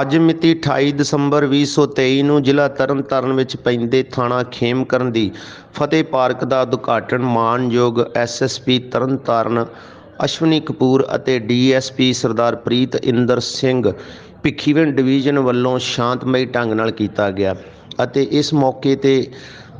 ਅੱਜ ਮਿਤੀ 28 ਦਸੰਬਰ 2023 ਨੂੰ ਜ਼ਿਲ੍ਹਾ ਤਰਨਤਾਰਨ ਵਿੱਚ ਪੈਂਦੇ ਥਾਣਾ ਖੇਮਕਰਨ ਦੀ ਫਤਿਹ ਪਾਰਕ ਦਾ ਉਦਘਾਟਨ ਮਾਨਯੋਗ ਐਸਐਸਪੀ ਤਰਨਤਾਰਨ, ਅਸ਼ਵਨੀ ਕਪੂਰ ਅਤੇ ਡੀਐਸਪੀ ਸਰਦਾਰ ਪ੍ਰੀਤ ਇੰਦਰ ਸਿੰਘ ਭਿੱਖੀਵਿੰਡ ਡਿਵੀਜ਼ਨ ਵੱਲੋਂ ਸ਼ਾਂਤਮਈ ਢੰਗ ਨਾਲ ਕੀਤਾ ਗਿਆ ਅਤੇ ਇਸ ਮੌਕੇ ਤੇ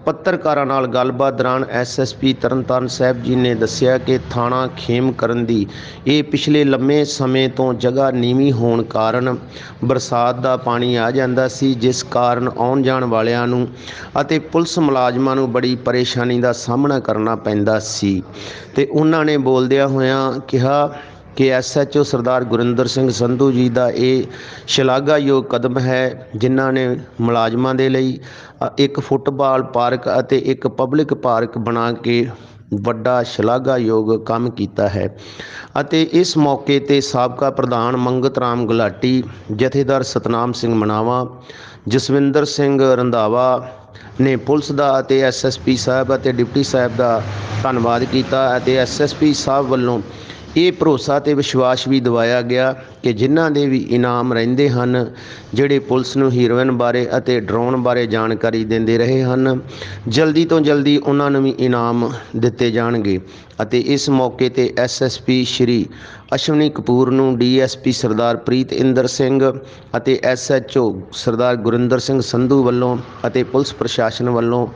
ਪੱਤਰਕਾਰਾਂ ਨਾਲ ਗੱਲਬਾਤ ਦੌਰਾਨ ਐਸਐਸਪੀ ਤਰਨਤਾਰਨ ਸਾਹਿਬ ਜੀ ਨੇ ਦੱਸਿਆ ਕਿ ਥਾਣਾ ਖੇਮ ਕਰਨ ਦੀ ਇਹ ਪਿਛਲੇ ਲੰਮੇ ਸਮੇਂ ਤੋਂ ਜਗ੍ਹਾ ਨੀਵੀਂ ਹੋਣ ਕਾਰਨ ਬਰਸਾਤ ਦਾ ਪਾਣੀ ਆ ਜਾਂਦਾ ਸੀ, ਜਿਸ ਕਾਰਨ ਆਉਣ ਜਾਣ ਵਾਲਿਆਂ ਨੂੰ ਅਤੇ ਪੁਲਿਸ ਮੁਲਾਜ਼ਮਾਂ ਨੂੰ ਬੜੀ ਪਰੇਸ਼ਾਨੀ ਦਾ ਸਾਹਮਣਾ ਕਰਨਾ ਪੈਂਦਾ ਸੀ। ਤੇ ਉਹਨਾਂ ਨੇ ਬੋਲਦਿਆਂ ਹੋਇਆਂ ਕਿਹਾ ਕਿ ਐਸਐਚਓ ਸਰਦਾਰ ਗੁਰਿੰਦਰ ਸਿੰਘ ਸੰਧੂ ਜੀ ਦਾ ਇਹ ਸ਼ਲਾਘਾਯੋਗ ਕਦਮ ਹੈ, ਜਿਨ੍ਹਾਂ ਨੇ ਮੁਲਾਜ਼ਮਾਂ ਦੇ ਲਈ ਇੱਕ ਫੁੱਟਬਾਲ ਪਾਰਕ ਅਤੇ ਇੱਕ ਪਬਲਿਕ ਪਾਰਕ ਬਣਾ ਕੇ ਵੱਡਾ ਸ਼ਲਾਘਾਯੋਗ ਕੰਮ ਕੀਤਾ ਹੈ। ਅਤੇ ਇਸ ਮੌਕੇ ਤੇ ਸਾਬਕਾ ਪ੍ਰਧਾਨ ਮੰਗਤ ਰਾਮ ਗੁਲਾਟੀ, ਜਥੇਦਾਰ ਸਤਨਾਮ ਸਿੰਘ ਮਨਾਵਾ, ਜਸਵਿੰਦਰ ਸਿੰਘ ਰੰਧਾਵਾ ਨੇ ਪੁਲਿਸ ਦਾ ਅਤੇ ਐਸਐਸਪੀ ਸਾਹਿਬ ਅਤੇ ਡਿਪਟੀ ਸਾਹਿਬ ਦਾ ਧੰਨਵਾਦ ਕੀਤਾ ਅਤੇ ਐਸਐਸਪੀ ਸਾਹਿਬ ਵੱਲੋਂ ਇਹ ਭਰੋਸਾ ਤੇ ਵਿਸ਼ਵਾਸ ਵੀ ਦਿਵਾਇਆ ਗਿਆ ਕਿ ਜਿਨ੍ਹਾਂ ਦੇ ਵੀ ਇਨਾਮ ਰਹਿੰਦੇ ਹਨ, ਜਿਹੜੇ ਪੁਲਿਸ ਨੂੰ ਹੀਰੋਇਨ ਬਾਰੇ ਅਤੇ ਡਰੋਨ ਬਾਰੇ ਜਾਣਕਾਰੀ ਦਿੰਦੇ ਰਹੇ ਹਨ, ਜਲਦੀ ਤੋਂ ਜਲਦੀ ਉਹਨਾਂ ਨੂੰ ਵੀ ਇਨਾਮ ਦਿੱਤੇ ਜਾਣਗੇ ਅਤੇ ਇਸ ਮੌਕੇ ਤੇ ਐਸਐਸਪੀ ਸ਼੍ਰੀ ਅਸ਼ਵਨੀ ਕਪੂਰ ਨੂੰ ਡੀਐਸਪੀ ਸਰਦਾਰ ਪ੍ਰੀਤ ਇੰਦਰ ਸਿੰਘ ਅਤੇ ਐਸਐਚਓ ਸਰਦਾਰ ਗੁਰਿੰਦਰ ਸਿੰਘ ਸੰਧੂ ਵੱਲੋਂ ਅਤੇ ਪੁਲਿਸ ਪ੍ਰਸ਼ਾਸਨ ਵੱਲੋਂ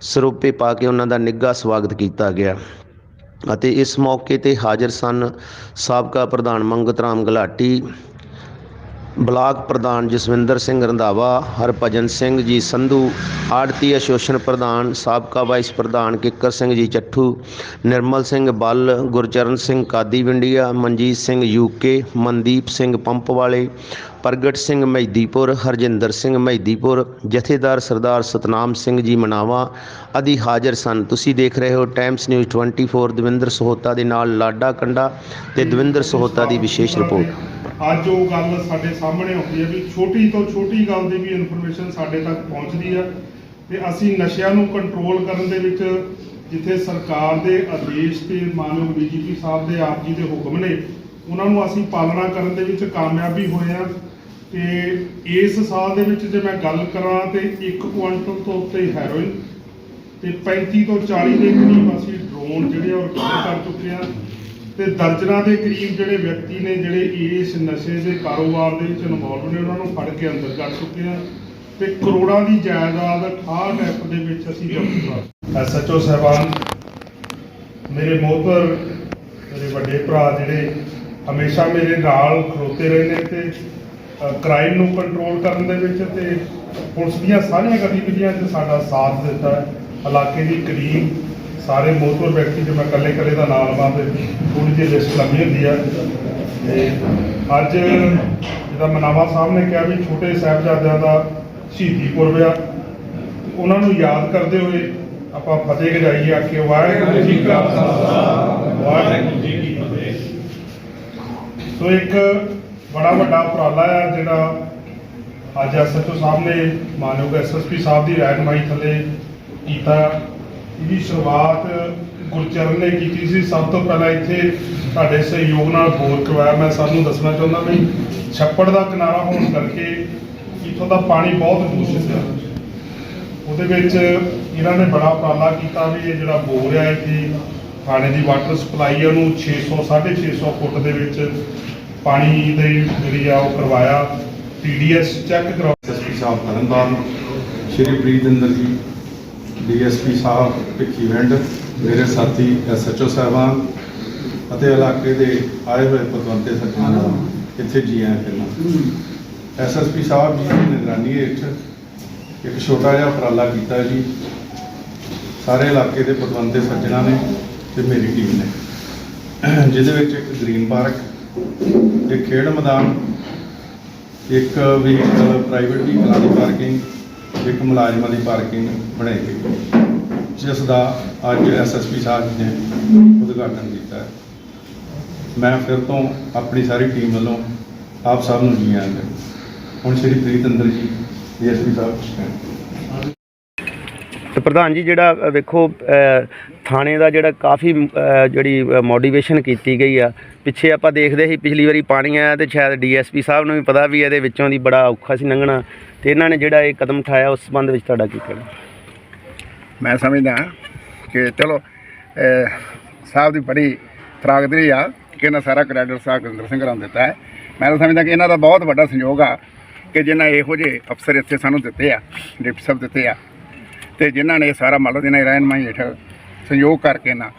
ਸਰੂਪੇ ਪਾ ਕੇ ਉਹਨਾਂ ਦਾ ਨਿੱਘਾ ਸਵਾਗਤ ਕੀਤਾ ਗਿਆ। ਅਤੇ ਇਸ ਮੌਕੇ ਤੇ ਹਾਜ਼ਰ ਸਨ ਸਾਬਕਾ ਪ੍ਰਧਾਨ ਮੰਗਤ ਰਾਮ ਗੁਲਾਟੀ ਬਲਾਕ ਪ੍ਰਧਾਨ ਜਸਵਿੰਦਰ ਸਿੰਘ ਰੰਧਾਵਾ, ਹਰਭਜਨ ਸਿੰਘ ਜੀ ਸੰਧੂ ਆੜਤੀ ਐਸੋਸੀਏਸ਼ਨ ਪ੍ਰਧਾਨ, ਸਾਬਕਾ ਵਾਈਸ ਪ੍ਰਧਾਨ ਕਿੱਕਰ ਸਿੰਘ ਜੀ ਚੱਠੂ, ਨਿਰਮਲ ਸਿੰਘ ਬੱਲ, ਗੁਰਚਰਨ ਸਿੰਘ ਕਾਦੀ ਵਿੰਡੀਆ, ਮਨਜੀਤ ਸਿੰਘ ਯੂਕੇ ਮਨਦੀਪ ਸਿੰਘ ਪੰਪ ਵਾਲੇ ਪ੍ਰਗਟ ਸਿੰਘ ਮਹਿਦੀਪੁਰ, ਹਰਜਿੰਦਰ ਸਿੰਘ ਮਹਿਦੀਪੁਰ, ਜਥੇਦਾਰ ਸਰਦਾਰ ਸਤਨਾਮ ਸਿੰਘ ਜੀ ਮਨਾਵਾ ਆਦਿ ਹਾਜ਼ਰ ਸਨ। ਤੁਸੀਂ ਦੇਖ ਰਹੇ ਹੋ ਟਾਈਮਸ ਨਿਊਜ਼ 24 ਦਵਿੰਦਰ ਸਹੋਤਾ ਦੇ ਨਾਲ ਲਾਡਾ ਕੰਡਾ ਤੇ ਦਵਿੰਦਰ ਸਹੋਤਾ ਦੀ ਵਿਸ਼ੇਸ਼ ਰਿਪੋਰਟ। ਅੱਜ ਉਹ ਗੱਲ ਸਾਡੇ ਸਾਹਮਣੇ ਆਉਂਦੀ ਹੈ ਵੀ ਛੋਟੀ ਤੋਂ ਛੋਟੀ ਗੱਲ ਦੀ ਵੀ ਇਨਫੋਰਮੇਸ਼ਨ ਸਾਡੇ ਤੱਕ ਪਹੁੰਚਦੀ ਹੈ ਤੇ ਅਸੀਂ ਨਸ਼ਿਆਂ ਨੂੰ ਕੰਟਰੋਲ ਕਰਨ ਦੇ ਵਿੱਚ ਜਿੱਥੇ ਸਰਕਾਰ ਦੇ ਆਦੇਸ਼ ਤੇ ਮਾਨਯੋਗ ਡੀਜੀਪੀ ਸਾਹਿਬ ਦੇ ਆਪ ਜੀ ਦੇ ਹੁਕਮ ਨੇ, ਉਹਨਾਂ ਨੂੰ ਅਸੀਂ ਪਾਲਣਾ ਕਰਨ ਦੇ ਵਿੱਚ ਕਾਮਯਾਬੀ ਹੋਏ ਹਾਂ ਤੇ ਇਸ ਸਾਲ ਦੇ ਵਿੱਚ ਜੇ ਮੈਂ ਗੱਲ ਕਰਾਂ ਤੇ 1 ਕੁਇੰਟਲ ਤੋਂ ਉੱਤੇ ਹੈਰੋਇਨ ਤੇ 35 ਤੋਂ 40 ਦੇ ਕਰੀਬ ਅਸੀਂ ਡਰੋਨ ਜਿਹੜੇ ਆ ਉਹ ਰਿਕਵਰ ਕਰ ਚੁੱਕੇ ਹਾਂ ਤੇ ਦਰਜਨਾਂ ਦੇ ਕਰੀਬ ਜਿਹੜੇ ਵਿਅਕਤੀ ਨੇ ਜਿਹੜੇ ਇਸ ਨਸ਼ੇ ਦੇ ਕਾਰੋਬਾਰ ਦੇ ਵਿੱਚ ਇਨਵੋਲਵ ਨੇ, ਉਹਨਾਂ ਨੂੰ ਫੜ ਕੇ ਅੰਦਰ ਕਰ ਚੁੱਕੇ ਹਾਂ ਤੇ ਕਰੋੜਾਂ ਦੀ ਜਾਇਦਾਦ 68 ਐਪ ਦੇ ਵਿੱਚ ਅਸੀਂ ਜ਼ਬਤ ਕਰ ਐਸਐਚਓ ਸਾਹਿਬਾਨ, ਮੇਰੇ ਮੋਹਤਰ ਮੇਰੇ ਵੱਡੇ ਭਰਾ ਜਿਹੜੇ ਹਮੇਸ਼ਾ ਮੇਰੇ ਨਾਲ ਖਲੋਤੇ ਰਹੇ ਨੇ ਤੇ ਕ੍ਰਾਈਮ ਨੂੰ ਕੰਟਰੋਲ ਕਰਨ ਦੇ ਵਿੱਚ ਤੇ ਪੁਲਿਸ ਦੀਆਂ ਸਾਰੀਆਂ ਗਤੀਵਿਧੀਆਂ 'ਚ ਸਾਡਾ ਸਾਥ ਦਿੱਤਾ ਇਲਾਕੇ ਦੀ ਕਰੀਬ ਸਾਰੇ ਮੋਹਤਵਰ ਵਿਅਕਤੀ ਜੇ ਮੈਂ ਇਕੱਲੇ ਇਕੱਲੇ ਦਾ ਨਾਮ ਲਵਾਂ ਤੇ ਥੋੜੀ ਜਿਹੀ ਲਿਸਟ ਲੰਮੀ ਹੁੰਦੀ ਆ। ਤੇ ਅੱਜ ਜਿਹਦਾ ਮਨਾਵਾ ਸਾਹਿਬ ਨੇ ਕਿਹਾ ਵੀ ਛੋਟੇ ਸਾਹਿਬਜ਼ਾਦਿਆਂ ਦਾ ਸ਼ਹੀਦੀ ਪੁਰਬ ਆ ਉਹਨਾਂ ਨੂੰ ਯਾਦ ਕਰਦੇ ਹੋਏ ਆਪਾਂ ਫਤਿਹ ਗਜਾਈਏ ਆਖੇ ਵਾਹਿਗੁਰੂ ਜੀ ਕਾ ਖਾਲਸਾ ਵਾਹਿਗੁਰੂ ਜੀ ਕੀ ਫਤਿਹ ਸੋ ਇੱਕ ਬੜਾ ਵੱਡਾ ਉਪਰਾਲਾ ਆ ਜਿਹੜਾ ਅੱਜ ਐਸਐਚਓ ਸਾਹਿਬ ਨੇ ਮਾਨਯੋਗ ਐਸਐਸਪੀ ਸਾਹਿਬ ਦੀ ਰਹਿਨਮਾਈ ਥੱਲੇ ਕੀਤਾ। ਇਹਦੀ ਸ਼ੁਰੂਆਤ ਗੁਰਚਰਨ ਨੇ ਕੀਤੀ ਸੀ। ਸਭ ਤੋਂ ਪਹਿਲਾਂ ਇੱਥੇ ਤੁਹਾਡੇ ਸਹਿਯੋਗ ਨਾਲ ਬੋਰ ਕਰਵਾਇਆ। ਮੈਂ ਸਾਨੂੰ ਦੱਸਣਾ ਚਾਹੁੰਦਾ ਵੀ ਛੱਪੜ ਦਾ ਕਿਨਾਰਾ ਹੋਣ ਕਰਕੇ ਇੱਥੋਂ ਦਾ ਪਾਣੀ ਬਹੁਤ ਦੂਸ਼ਿਤ ਹੈ। ਉਹਦੇ ਵਿੱਚ ਇਹਨਾਂ ਨੇ ਬੜਾ ਉਪਰਾਲਾ ਕੀਤਾ ਵੀ ਇਹ ਜਿਹੜਾ ਬੋਰ ਹੈ ਇੱਥੇ ਥਾਣੇ ਦੀ ਵਾਟਰ ਸਪਲਾਈ ਉਹਨੂੰ 600 650 ਫੁੱਟ ਦੇ ਵਿੱਚ ਪਾਣੀ ਦੀ ਜਿਹੜੀ ਆ ਉਹ ਕਰਵਾਇਆ। ਪੀਡੀਐਸ ਚੈੱਕ ਕਰਵਾ ਐਸਪੀ ਸਾਹਿਬ ਤਰਨਤਾਰਨ। ਸ਼੍ਰੀ ਪ੍ਰੀਤਿੰਦਰ ਜੀ। ਡੀਐਸਪੀ ਸਾਹਿਬ ਭਿੱਖੀ ਭਿੱਖੀਵਿੰਡ ਮੇਰੇ ਸਾਥੀ ਐਸਐਚਓ ਸਾਹਿਬਾਨ ਅਤੇ ਇਲਾਕੇ ਦੇ ਆਏ ਹੋਏ ਪਤਵੰਤੇ ਸੱਜਣਾਂ ਦਾ ਇੱਥੇ ਜੀ ਆਇਆਂ ਪਹਿਲਾਂ। ਐਸਐਸਪੀ ਸਾਹਿਬ ਜੀ ਦੀ ਨਿਗਰਾਨੀ ਹੇਠ ਇੱਕ ਛੋਟਾ ਜਿਹਾ ਉਪਰਾਲਾ ਕੀਤਾ ਜੀ। ਸਾਰੇ ਇਲਾਕੇ ਦੇ ਪਤਵੰਤੇ ਸੱਜਣਾਂ ਨੇ ਤੇ ਮੇਰੀ ਟੀਮ ਨੇ। ਜਿਹਦੇ ਵਿੱਚ ਇੱਕ ਗ੍ਰੀਨ ਪਾਰਕ, ਇੱਕ ਖੇਡ ਮੈਦਾਨ, ਇੱਕ ਵਹੀਕਲ ਪ੍ਰਾਈਵੇਟ ਵਹੀਕਲਾਂ ਦੀ ਪਾਰਕਿੰਗ ਇੱਕ ਮੁਲਾਜ਼ਮਾਂ ਦੀ ਪਾਰਕਿੰਗ ਬਣਾਈ ਗਈ, ਜਿਸ ਦਾ ਅੱਜ ਐਸਐਸਪੀ ਸਾਹਿਬ ਜੀ ਨੇ ਉਦਘਾਟਨ ਕੀਤਾ ਮੈਂ ਫਿਰ ਤੋਂ ਆਪਣੀ ਸਾਰੀ ਟੀਮ ਵੱਲੋਂ ਆਪ ਸਭ ਨੂੰ ਜੀ ਆਇਆਂ ਹੁਣ ਸ਼੍ਰੀ ਪ੍ਰੀਤ ਅੰਦਰ ਜੀ ਡੀਐਸਪੀ ਸਾਹਿਬ ਤੇ ਪ੍ਰਧਾਨ ਜੀ, ਜਿਹੜਾ ਵੇਖੋ ਥਾਣੇ ਦਾ ਜਿਹੜਾ ਕਾਫੀ ਜਿਹੜੀ ਮੋਟੀਵੇਸ਼ਨ ਕੀਤੀ ਗਈ ਆ। ਪਿੱਛੇ ਆਪਾਂ ਦੇਖਦੇ ਸੀ, ਪਿਛਲੀ ਵਾਰੀ ਪਾਣੀ ਆਇਆ ਤੇ ਸ਼ਾਇਦ ਡੀਐਸਪੀ ਸਾਹਿਬ ਨੂੰ ਵੀ ਪਤਾ ਵੀ ਇਹਦੇ ਵਿੱਚੋਂ ਦੀ ਬੜਾ ਔਖਾ ਸੀ ਲੰਘਣਾ। ਤੇ ਇਹਨਾਂ ਨੇ ਜਿਹੜਾ ਇਹ ਕਦਮ ਉਠਾਇਆ, ਉਸ ਸੰਬੰਧ ਵਿੱਚ ਤੁਹਾਡਾ ਕੀ ਕਹਿਣਾ? ਮੈਂ ਸਮਝਦਾ ਕਿ ਚਲੋ ਸਾਹਿਬ ਦੀ ਬੜੀ ਤਰਾਗਦਰੀ ਆ ਕਿ ਇਹਨਾਂ ਸਾਰਾ ਕ੍ਰੈਡਿਟ ਸਾਹਿਬ ਗੁਰਿੰਦਰ ਸਿੰਘ ਰਾਮ ਦਿੱਤਾ ਹੈ। ਮੈਂ ਤਾਂ ਸਮਝਦਾ ਕਿ ਇਹਨਾਂ ਦਾ ਬਹੁਤ ਵੱਡਾ ਸੰਯੋਗ ਆ ਕਿ ਜਿਨ੍ਹਾਂ ਇਹੋ ਜਿਹੇ ਅਫਸਰ ਇੱਥੇ ਸਾਨੂੰ ਦਿੱਤੇ ਆ, ਡਿਪਟੀ ਸਾਹਿਬ ਦਿੱਤੇ ਆ। ਤੇ ਜਿਨ੍ਹਾਂ ਨੇ ਇਹ ਸਾਰਾ ਮੰਨ ਲਓ ਜਿਹਨਾਂ ਰਹਿਨਮਾਈ ਹੇਠ ਸੰਯੋਗ ਕਰਕੇ ਨਾ,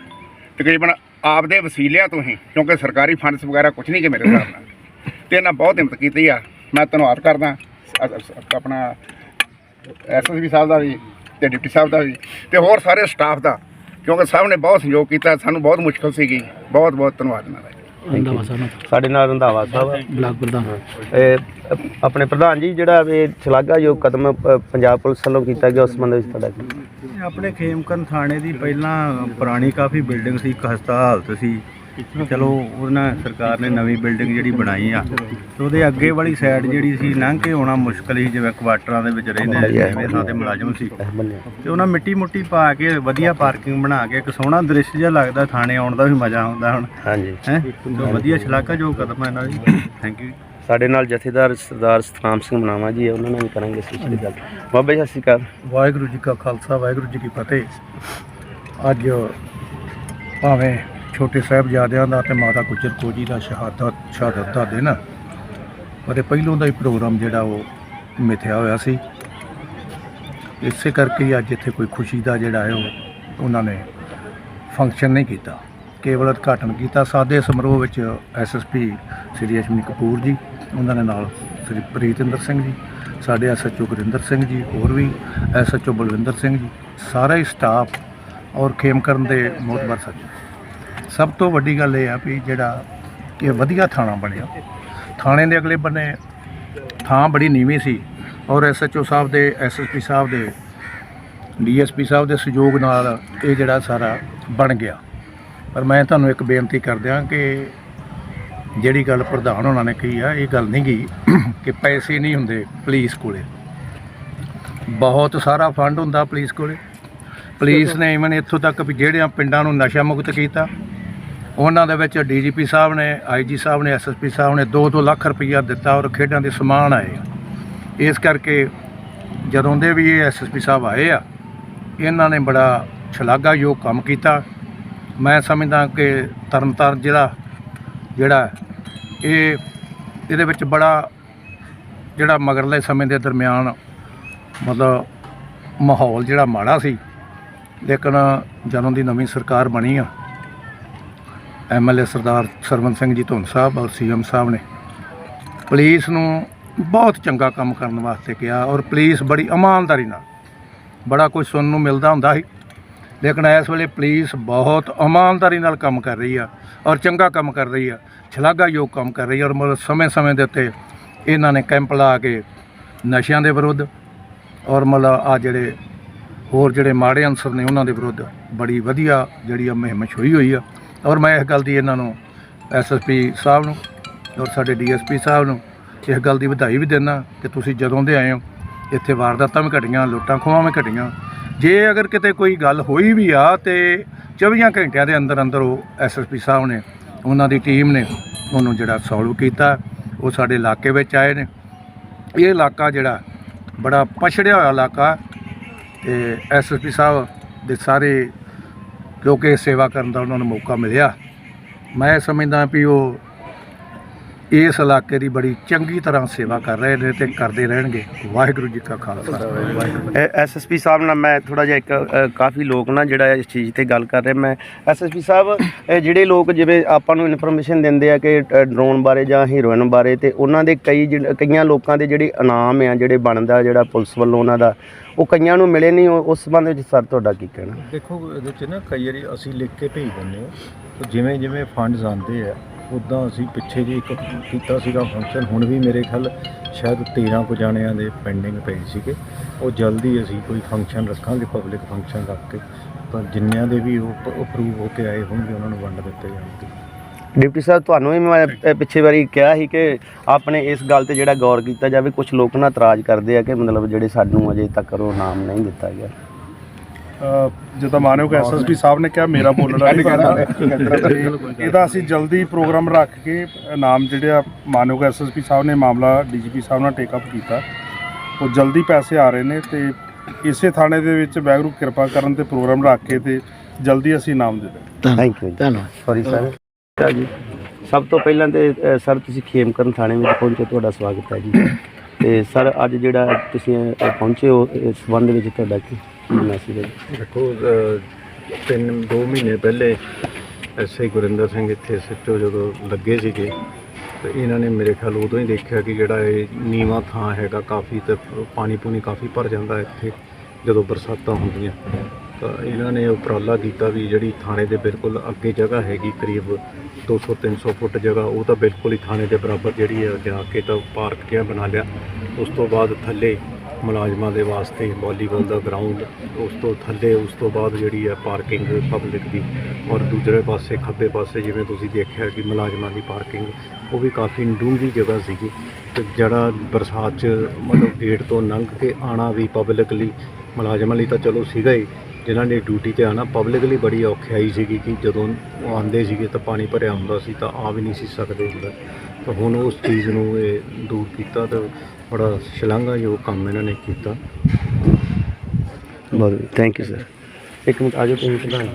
ਤਕਰੀਬਨ ਆਪਦੇ ਵਸੀਲਿਆਂ ਤੋਂ ਹੀ, ਕਿਉਂਕਿ ਸਰਕਾਰੀ ਫੰਡਸ ਵਗੈਰਾ ਕੁਝ ਨਹੀਂ ਕਿ ਮੇਰੇ ਹਿਸਾਬ ਨਾਲ। ਤੇ ਇਹਨਾਂ ਬਹੁਤ ਹਿੰਮਤ ਕੀਤੀ ਆ। ਮੈਂ ਧੰਨਵਾਦ ਕਰਦਾ ਅ- ਅ- ਆਪਣਾ ਐਸਐਸਪੀ ਸਾਹਿਬ ਦਾ ਵੀ ਤੇ ਡਿਪਟੀ ਸਾਹਿਬ ਦਾ ਵੀ ਤੇ ਹੋਰ ਸਾਰੇ ਸਟਾਫ ਦਾ, ਕਿਉਂਕਿ ਸਭ ਨੇ ਬਹੁਤ ਸਹਿਯੋਗ ਕੀਤਾ, ਸਾਨੂੰ ਬਹੁਤ ਮੁਸ਼ਕਲ ਸੀਗੀ। ਬਹੁਤ ਬਹੁਤ ਧੰਨਵਾਦ ਇਹਨਾਂ ਦਾ। ਸਾਡੇ ਨਾਲ ਰੰਧਾਵਾ ਸਾਹਿਬ ਬਲਾਕ ਪ੍ਰਧਾਨ। ਆਪਣੇ ਪ੍ਰਧਾਨ ਜੀ ਜਿਹੜਾ ਇਹ ਸ਼ਲਾਘਾਯੋਗ ਕਦਮ ਪੰਜਾਬ ਪੁਲਿਸ ਵੱਲੋਂ ਕੀਤਾ ਗਿਆ ਉਸ ਸੰਬੰਧ ਵਿੱਚ ਤੁਹਾਡਾ ਕੀ? ਇਹ ਆਪਣੇ ਖੇਮਕਰਨ ਥਾਣੇ ਦੀ ਪਹਿਲਾਂ ਪੁਰਾਣੀ ਕਾਫੀ ਬਿਲਡਿੰਗ ਸੀ ਇੱਕ ਹਸਤਾ ਹਾਲਤ ਸੀ। ਚਲੋ ਉਹਨਾਂ ਸਰਕਾਰ ਨੇ ਨਵੀਂ ਬਿਲਡਿੰਗ ਜਿਹੜੀ ਬਣਾਈ ਆ ਤੇ ਉਹਦੇ ਅੱਗੇ ਵਾਲੀ ਸਾਈਡ ਜਿਹੜੀ ਸੀ ਲੰਘ ਕੇ ਆਉਣਾ ਮੁਸ਼ਕਲ ਸੀ ਜਿਵੇਂ ਕੁਆਟਰਾਂ ਦੇ ਵਿੱਚ ਰਹਿੰਦੇ ਜਿਵੇਂ ਤੇ ਮੁਲਾਜ਼ਮ ਸੀ। ਤੇ ਉਹਨਾਂ ਮਿੱਟੀ ਮੁੱਟੀ ਪਾ ਕੇ ਵਧੀਆ ਪਾਰਕਿੰਗ ਬਣਾ ਕੇ ਇੱਕ ਸੋਹਣਾ ਦ੍ਰਿਸ਼ ਜਿਹਾ ਲੱਗਦਾ ਥਾਣੇ ਆਉਣ ਦਾ ਵੀ ਮਜ਼ਾ ਆਉਂਦਾ ਹੁਣ। ਹਾਂਜੀ। ਹੈ? ਵਧੀਆ ਸ਼ਲਾਘਾ ਜੋ ਕਦਮ ਹੈ ਇਹਨਾਂ ਦੀ। ਥੈਂਕ ਯੂ ਸਾਡੇ ਨਾਲ ਜਥੇਦਾਰ ਸਰਦਾਰ ਸਤਨਾਮ ਸਿੰਘ ਮਨਾਵਾ ਜੀ ਉਹਨਾਂ ਨਾਲ ਵੀ ਕਰਾਂਗੇ ਸਪੈਸ਼ਲੀ ਗੱਲ ਬਾਬਾ ਜੀ ਸਤਿ ਸ਼੍ਰੀ ਅਕਾਲ। ਵਾਹਿਗੁਰੂ ਜੀ ਕਾ ਖਾਲਸਾ ਵਾਹਿਗੁਰੂ ਜੀ ਕੀ ਫਤਿਹ। ਅੱਜ ਭਾਵੇਂ ਛੋਟੇ ਸਾਹਿਬਜ਼ਾਦਿਆਂ ਦਾ ਤੇ ਮਾਤਾ ਗੁਜਰ ਕੌਰ ਜੀ ਦਾ ਸ਼ਹਾਦਤ ਸ਼ਹਾਦਤ ਦਾ ਦਿਨ ਅਤੇ ਪਹਿਲੋਂ ਦਾ ਹੀ ਪ੍ਰੋਗਰਾਮ ਜਿਹੜਾ ਉਹ ਮਿਥਿਆ ਹੋਇਆ ਸੀ। ਇਸੇ ਕਰਕੇ ਹੀ ਅੱਜ ਇੱਥੇ ਕੋਈ ਖੁਸ਼ੀ ਦਾ ਜਿਹੜਾ ਹੈ ਉਹ ਉਹਨਾਂ ਨੇ ਫੰਕਸ਼ਨ ਨਹੀਂ ਕੀਤਾ। ਕੇਵਲ ਉਦਘਾਟਨ ਕੀਤਾ। ਸਾਦੇ ਸਮਾਰੋਹ ਵਿੱਚ ਐਸਐਸਪੀ ਸ੍ਰੀ ਅਸ਼ਮੀ ਕਪੂਰ ਜੀ, ਉਹਨਾਂ ਦੇ ਨਾਲ ਸ੍ਰੀ ਪ੍ਰੀਤਿੰਦਰ ਸਿੰਘ ਜੀ, ਸਾਡੇ ਐਸਐਚਓ ਗੁਰਿੰਦਰ ਸਿੰਘ ਜੀ, ਹੋਰ ਵੀ ਐਸਐਚਓ ਬਲਵਿੰਦਰ ਸਿੰਘ ਜੀ, ਸਾਰਾ ਹੀ ਸਟਾਫ ਔਰ ਖੇਮਕਰਨ ਦੇ ਮੋਹਤਬਰ ਸੱਜਣ। ਸਭ ਤੋਂ ਵੱਡੀ ਗੱਲ ਇਹ ਆ ਵੀ ਜਿਹੜਾ ਇਹ ਵਧੀਆ ਥਾਣਾ ਬਣਿਆ। ਥਾਣੇ ਦੇ ਅਗਲੇ ਬੰਨੇ ਥਾਂ ਬੜੀ ਨੀਵੀਂ ਸੀ ਔਰ ਐਸਐਚਓ ਸਾਹਿਬ ਦੇ ਐਸਐਸਪੀ ਸਾਹਿਬ ਦੇ ਡੀਐਸਪੀ ਸਾਹਿਬ ਦੇ ਸਹਿਯੋਗ ਨਾਲ ਇਹ ਜਿਹੜਾ ਸਾਰਾ ਬਣ ਗਿਆ। ਪਰ ਮੈਂ ਤੁਹਾਨੂੰ ਇੱਕ ਬੇਨਤੀ ਕਰਦਿਆਂ ਕਿ ਜਿਹੜੀ ਗੱਲ ਪ੍ਰਧਾਨ ਉਹਨਾਂ ਨੇ ਕਹੀ ਆ, ਇਹ ਗੱਲ ਨਹੀਂ ਗਈ ਕਿ ਪੈਸੇ ਨਹੀਂ ਹੁੰਦੇ ਪੁਲਿਸ ਕੋਲੇ। ਬਹੁਤ ਸਾਰਾ ਫੰਡ ਹੁੰਦਾ ਪੁਲਿਸ ਕੋਲੇ। ਪੁਲਿਸ ਨੇ ਇਵਨ ਇੱਥੋਂ ਤੱਕ ਵੀ ਜਿਹੜਿਆਂ ਪਿੰਡਾਂ ਨੂੰ ਨਸ਼ਾ ਮੁਕਤ ਕੀਤਾ ਉਹਨਾਂ ਦੇ ਵਿੱਚ ਡੀਜੀਪੀ ਸਾਹਿਬ ਨੇ ਆਈਜੀ ਸਾਹਿਬ ਨੇ ਐਸਐਸਪੀ ਸਾਹਿਬ ਨੇ 2-2 ਲੱਖ ਰੁਪਈਆ ਦਿੱਤਾ ਔਰ ਖੇਡਾਂ ਦੇ ਸਮਾਨ ਆਏ ਇਸ ਕਰਕੇ ਜਦੋਂ ਦੇ ਵੀ ਇਹ ਐਸਐਸਪੀ ਸਾਹਿਬ ਆਏ ਆ, ਇਹਨਾਂ ਨੇ ਬੜਾ ਸ਼ਲਾਘਾਯੋਗ ਕੰਮ ਕੀਤਾ। ਮੈਂ ਸਮਝਦਾ ਕਿ ਤਰਨਤਾਰਨ ਜ਼ਿਲ੍ਹਾ ਜਿਹੜਾ ਇਹ, ਇਹਦੇ ਵਿੱਚ ਬੜਾ ਜਿਹੜਾ ਮਗਰਲੇ ਸਮੇਂ ਦੇ ਦਰਮਿਆਨ ਮਤਲਬ ਮਾਹੌਲ ਜਿਹੜਾ ਮਾੜਾ ਸੀ, ਲੇਕਿਨ ਜਦੋਂ ਦੀ ਨਵੀਂ ਸਰਕਾਰ ਬਣੀ ਆ ਐਮਐਲਏ ਸਰਦਾਰ ਸਰਵਨ ਸਿੰਘ ਜੀ ਧੁੰਨ ਸਾਹਿਬ, ਔਰ ਸੀਐਮ ਸਾਹਿਬ ਨੇ ਪੁਲਿਸ ਨੂੰ ਬਹੁਤ ਚੰਗਾ ਕੰਮ ਕਰਨ ਵਾਸਤੇ ਕਿਹਾ, ਔਰ ਪੁਲਿਸ ਬੜੀ ਇਮਾਨਦਾਰੀ ਨਾਲ ਬੜਾ ਕੁਝ ਸੁਣਨ ਨੂੰ ਮਿਲਦਾ ਹੁੰਦਾ ਸੀ। ਲੇਕਿਨ ਇਸ ਵੇਲੇ ਪੁਲਿਸ ਬਹੁਤ ਇਮਾਨਦਾਰੀ ਨਾਲ ਕੰਮ ਕਰ ਰਹੀ ਆ, ਔਰ ਚੰਗਾ ਕੰਮ ਕਰ ਰਹੀ ਆ ਸ਼ਲਾਘਾਯੋਗ ਕੰਮ ਕਰ ਰਹੀ ਆ, ਔਰ ਮਤਲਬ ਸਮੇਂ-ਸਮੇਂ ਦੇ ਉੱਤੇ ਇਹਨਾਂ ਨੇ ਕੈਂਪ ਲਾ ਕੇ ਨਸ਼ਿਆਂ ਦੇ ਵਿਰੁੱਧ, ਔਰ ਮਤਲਬ ਆ ਜਿਹੜੇ ਹੋਰ ਜਿਹੜੇ ਮਾੜੇ ਅਨਸਰ ਨੇ ਉਹਨਾਂ ਦੇ ਵਿਰੁੱਧ ਬੜੀ ਵਧੀਆ ਜਿਹੜੀ ਆ ਮੁਹਿੰਮ ਹੋਈ ਹੋਈ ਆ। ਔਰ ਮੈਂ ਇਸ ਗੱਲ ਦੀ ਇਹਨਾਂ ਨੂੰ ਐਸਐਸਪੀ ਸਾਹਿਬ ਨੂੰ ਔਰ ਸਾਡੇ ਡੀਐਸਪੀ ਸਾਹਿਬ ਨੂੰ ਇਸ ਗੱਲ ਦੀ ਵਧਾਈ ਵੀ ਦਿੰਦਾ ਕਿ ਤੁਸੀਂ ਜਦੋਂ ਦੇ ਆਏ ਹੋ, ਇੱਥੇ ਵਾਰਦਾਤਾਂ ਵੀ ਘਟੀਆਂ, ਲੁੱਟਾਂ ਖੋਹਾਂ ਵੀ ਘਟੀਆਂ। ਜੇ ਅਗਰ ਕਿਤੇ ਕੋਈ ਗੱਲ ਹੋਈ ਵੀ ਆ ਤੇ 24 ਘੰਟਿਆਂ ਦੇ ਅੰਦਰ ਅੰਦਰ ਉਹ ਐਸਐਸਪੀ ਸਾਹਿਬ ਨੇ, ਉਹਨਾਂ ਦੀ ਟੀਮ ਨੇ ਉਹਨੂੰ ਜਿਹੜਾ ਸੋਲਵ ਕੀਤਾ, ਉਹ ਸਾਡੇ ਇਲਾਕੇ ਵਿੱਚ ਆਏ ਨੇ। ਇਹ ਇਲਾਕਾ ਜਿਹੜਾ ਬੜਾ ਪਛੜਿਆ ਹੋਇਆ ਇਲਾਕਾ, ਤੇ ਐਸਐਸਪੀ ਸਾਹਿਬ ਦੇ ਸਾਰੇ ਕਿਉਂਕਿ ਸੇਵਾ ਕਰਨ ਦਾ ਉਹਨਾਂ ਨੂੰ ਮੌਕਾ ਮਿਲਿਆ। ਮੈਂ ਸਮਝਦਾ ਵੀ ਉਹ ਇਸ ਇਲਾਕੇ ਦੀ ਬੜੀ ਚੰਗੀ ਤਰ੍ਹਾਂ ਸੇਵਾ ਕਰ ਰਹੇ ਨੇ ਤੇ ਕਰਦੇ ਰਹਿਣਗੇ। ਵਾਹਿਗੁਰੂ ਜੀ ਕਾ ਖਾਲਸਾ। ਵਾਹਿਗੁਰੂ ਐਸਐਸਪੀ ਸਾਹਿਬ ਨਾਲ ਮੈਂ ਥੋੜਾ ਜਿਹਾ ਇੱਕ ਅ, ਕਾਫੀ ਲੋਕ ਨਾ ਜਿਹੜਾ ਇਸ ਚੀਜ਼ ਤੇ ਗੱਲ ਕਰ ਰਹੇ। ਮੈਂ ਐਸਐਸਪੀ ਸਾਹਿਬ ਇਹ ਜਿਹੜੇ ਲੋਕ ਜਿਵੇਂ ਆਪਾਂ ਨੂੰ ਇਨਫੋਰਮੇਸ਼ਨ ਦਿੰਦੇ ਆ ਕਿ ਡਰੋਨ ਬਾਰੇ ਜਾਂ ਹੀਰੋਇਨ ਬਾਰੇ ਤੇ ਉਹਨਾਂ ਦੇ ਕਈ ਜਿਹੜੇ- ਕਈਆਂ ਲੋਕਾਂ ਦੇ ਜਿਹੜੇ ਇਨਾਮ ਆ ਜਿਹੜੇ ਬਣਦਾ ਜਿਹੜਾ ਪੁਲਿਸ ਵੱਲੋਂ ਉਹਨਾਂ ਦਾ ਉਹ ਕਈਆਂ ਨੂੰ ਮਿਲੇ ਨਹੀਂ। ਉਹ- ਉਸ ਸੰਬੰਧ ਵਿੱਚ ਸਰ ਤੁਹਾਡਾ ਕੀ ਕਹਿਣਾ? ਦੇਖੋ ਇਹਦੇ ਚ ਨਾ ਕਈ ਵਾਰੀ ਅਸੀਂ ਲਿਖ ਕੇ ਭੇਜ ਦਿੰਦੇ ਹਾਂ। ਤੇ ਜਿਵੇਂ ਜਿਵੇਂ ਫੰਡਸ ਆਉਂਦੇ ਆ ਉਦਾਂ ਅਸੀਂ ਪਿੱਛੇ ਜੇ ਇੱਕ ਕੀਤਾ ਸੀਗਾ ਫੰਕਸ਼ਨ ਹੁਣ ਵੀ ਮੇਰੇ ਖਿਆਲ ਸ਼ਾਇਦ 13 ਕੁ ਜਾਣਿਆਂ ਦੇ ਪੈਂਡਿੰਗ ਪਏ ਸੀਗੇ। ਉਹ ਜਲਦੀ ਅਸੀਂ ਕੋਈ ਫੰਕਸ਼ਨ ਰੱਖਾਂਗੇ ਪਬਲਿਕ ਫੰਕਸ਼ਨ ਰੱਖ ਕੇ। ਤਾਂ ਜਿੰਨਿਆਂ ਦੇ ਵੀ ਉਹ ਅਪਰੂਵ ਹੋ ਕੇ ਆਏ ਹੋਣਗੇ, ਉਹਨਾਂ ਨੂੰ ਵੰਡ ਦਿੱਤੇ ਜਾਣਗੇ। ਡਿਪਟੀ ਸਾਹਿਬ, ਤੁਹਾਨੂੰ ਵੀ ਮੈਂ ਪਿੱਛੇ ਵਾਰੀ ਕਿਹਾ ਸੀ ਕਿ ਆਪਣੇ ਇਸ ਗੱਲ ਤੇ ਜਿਹੜਾ ਗੌਰ ਕੀਤਾ ਜਾਵੇ ਕੁਝ ਲੋਕ ਨਾ ਇਤਰਾਜ਼ ਕਰਦੇ ਆ ਕਿ ਮਤਲਬ ਜਿਹੜੇ ਸਾਨੂੰ ਅਜੇ ਤੱਕ ਉਹ ਨਾਮ ਨਹੀਂ ਦਿੱਤਾ ਗਿਆ। ਜਿੱਦਾਂ ਮਾਨਯੋਗ ਐਸਐਸਪੀ ਸਾਹਿਬ ਨੇ ਕਿਹਾ ਮੇਰਾ ਬੋਲਣਾ ਨਹੀਂ ਕਰਦਾ ਤੇ ਇਹਦਾ ਅਸੀਂ ਜਲਦੀ ਪ੍ਰੋਗਰਾਮ ਰੱਖ ਕੇ ਨਾਮ ਜਿਹੜੇ ਆ ਮਾਨਯੋਗ ਐਸਐਸਪੀ ਸਾਹਿਬ ਨੇ ਮਾਮਲਾ ਡੀਜੀਪੀ ਸਾਹਿਬ ਨਾਲ ਟੇਕ ਅਪ ਕੀਤਾ। ਉਹ ਜਲਦੀ ਪੈਸੇ ਆ ਰਹੇ ਨੇ ਤੇ ਇਸੇ ਥਾਣੇ ਦੇ ਵਿੱਚ ਵੈਗਰੂ ਕਿਰਪਾ ਕਰਨ ਤੇ ਪ੍ਰੋਗਰਾਮ ਰੱਖ ਕੇ ਤੇ ਜਲਦੀ ਅਸੀਂ ਨਾਮ ਦੇ ਦਾਂਗੇ ਥੈਂਕ ਯੂ ਧੰਨਵਾਦ। Sorry sir ji. ਸਭ ਤੋਂ ਪਹਿਲਾਂ ਤੇ ਸਰ ਤੁਸੀਂ ਖੇਮਕਰਨ ਥਾਣੇ ਵਿੱਚ ਪਹੁੰਚੇ ਤੁਹਾਡਾ ਸਵਾਗਤ ਹੈ ਜੀ। ਤੇ ਸਰ ਅੱਜ ਜਿਹੜਾ ਤੁਸੀਂ ਪਹੁੰਚੇ ਹੋ ਇਸ ਸੰਬੰਧ ਵਿੱਚ ਤੁਹਾਡਾ ਕੀ ਮੈਸੇਜ ਹੈ ਜੀ? ਦੇਖੋ ਅ, ਤਿੰਨ ਦੋ ਮਹੀਨੇ ਪਹਿਲੇ ਐਸਆਈ ਗੁਰਿੰਦਰ ਸਿੰਘ ਇੱਥੇ ਸੱਚੋ ਜਦੋਂ ਲੱਗੇ ਸੀਗੇ ਤੇ ਇਹਨਾਂ ਨੇ ਮੇਰੇ ਖਿਆਲ ਉਦੋਂ ਹੀ ਦੇਖਿਆ ਕਿ ਜਿਹੜਾ ਇਹ ਨੀਵਾਂ ਥਾਂ ਹੈਗਾ ਕਾਫੀ ਤੇ ਪਾਣੀ ਪੂਣੀ ਕਾਫੀ ਭਰ ਜਾਂਦਾ ਇੱਥੇ ਜਦੋਂ ਬਰਸਾਤਾਂ ਹੁੰਦੀਆਂ ਤਾਂ ਇਹਨਾਂ ਨੇ ਉਪਰਾਲਾ ਕੀਤਾ ਵੀ ਜਿਹੜੀ ਥਾਣੇ ਦੇ ਬਿਲਕੁਲ ਅੱਗੇ ਜਗ੍ਹਾ ਹੈਗੀ ਕਰੀਬ 200 300 ਫੁੱਟ ਜਗ੍ਹਾ ਉਹ ਤਾਂ ਬਿਲਕੁਲ ਹੀ ਥਾਣੇ ਦੇ ਬਰਾਬਰ ਜਿਹੜੀ ਹੈ ਜਾ ਕੇ ਤਾਂ ਪਾਰਕ ਜਿਹਾ ਬਣਾ ਲਿਆ ਉਸ ਤੋਂ ਬਾਅਦ ਥੱਲੇ ਮੁਲਾਜ਼ਮਾਂ ਦੇ ਵਾਸਤੇ ਵਾਲੀਬਾਲ ਦਾ ਗਰਾਊਂਡ ਉਸ ਤੋਂ ਥੱਲੇ, ਉਸ ਤੋਂ ਬਾਅਦ ਜਿਹੜੀ ਹੈ ਪਾਰਕਿੰਗ ਪਬਲਿਕ ਦੀ ਔਰ ਦੂਜਰੇ ਪਾਸੇ, ਖੱਬੇ ਪਾਸੇ ਜਿਵੇਂ ਤੁਸੀਂ ਦੇਖਿਆ ਕਿ ਮੁਲਾਜ਼ਮਾਂ ਦੀ ਪਾਰਕਿੰਗ ਉਹ ਵੀ ਕਾਫੀ ਡੂੰਘੀ ਜਗ੍ਹਾ ਸੀਗੀ ਤੇ ਜਿਹੜਾ ਬਰਸਾਤ 'ਚ ਮਤਲਬ ਗੇਟ ਤੋਂ ਲੰਘ ਕੇ ਆਣਾ ਵੀ ਪਬਲਿਕ ਲਈ ਮੁਲਾਜ਼ਮਾਂ ਲਈ ਤਾਂ ਚਲੋ ਸੀਗਾ ਹੀ, ਜਿਨ੍ਹਾਂ ਨੇ ਡਿਊਟੀ ਤੇ ਆਣਾ ਪਬਲਿਕ ਲਈ ਬੜੀ ਔਖਿਆਈ ਸੀਗੀ ਕਿ ਜਦੋਂ ਉਹ ਆਉਂਦੇ ਸੀਗੇ ਤਾਂ ਪਾਣੀ ਭਰਿਆ ਹੁੰਦਾ ਸੀ ਤਾਂ ਆ ਵੀ ਨਹੀਂ ਸੀ ਸਕਦੇ ਹੁੰਦਾ ਤਾਂ ਹੁਣ ਉਸ ਚੀਜ਼ ਨੂੰ ਇਹ ਦੂਰ ਕੀਤਾ ਤਾਂ ਬੜਾ ਸ਼ਲਾਘਾਯੋਗ ਕੰਮ ਇਹਨਾਂ ਨੇ ਕੀਤਾ। ਬਹੁਤ ਥੈਂਕ ਯੂ ਸਰ ਇੱਕ ਮਿੰਟ ਆਜੋ ਤੁਸੀਂ ਪ੍ਰਧਾਨ